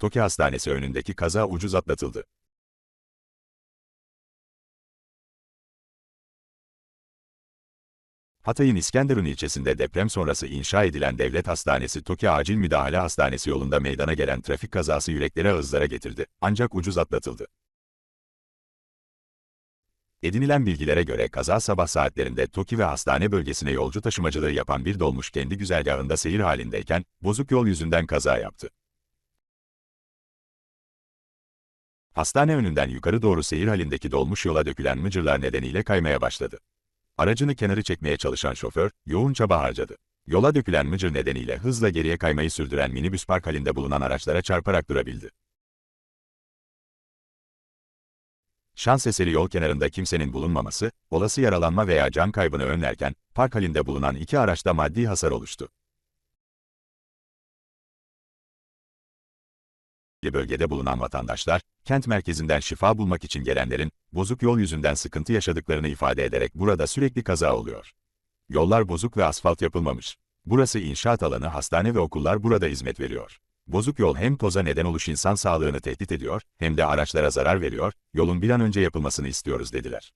Toki Hastanesi önündeki kaza ucuz atlatıldı. Hatay'ın İskenderun ilçesinde deprem sonrası inşa edilen Devlet Hastanesi Toki Acil Müdahale Hastanesi yolunda meydana gelen trafik kazası yürekleri ağızlara getirdi. Ancak ucuz atlatıldı. Edinilen bilgilere göre kaza sabah saatlerinde Toki ve hastane bölgesine yolcu taşımacılığı yapan bir dolmuş kendi güzergahında seyir halindeyken, bozuk yol yüzünden kaza yaptı. Hastane önünden yukarı doğru seyir halindeki dolmuş yola dökülen mıcırlar nedeniyle kaymaya başladı. Aracını kenarı çekmeye çalışan şoför, yoğun çaba harcadı. Yola dökülen mıcır nedeniyle hızla geriye kaymayı sürdüren minibüs park halinde bulunan araçlara çarparak durabildi. Şans eseri yol kenarında kimsenin bulunmaması, olası yaralanma veya can kaybını önlerken, park halinde bulunan iki araçta maddi hasar oluştu. Bölgede bulunan vatandaşlar, kent merkezinden şifa bulmak için gelenlerin, bozuk yol yüzünden sıkıntı yaşadıklarını ifade ederek burada sürekli kaza oluyor. Yollar bozuk ve asfalt yapılmamış. Burası inşaat alanı, hastane ve okullar burada hizmet veriyor. Bozuk yol hem toza neden oluş insan sağlığını tehdit ediyor, hem de araçlara zarar veriyor, yolun bir an önce yapılmasını istiyoruz dediler.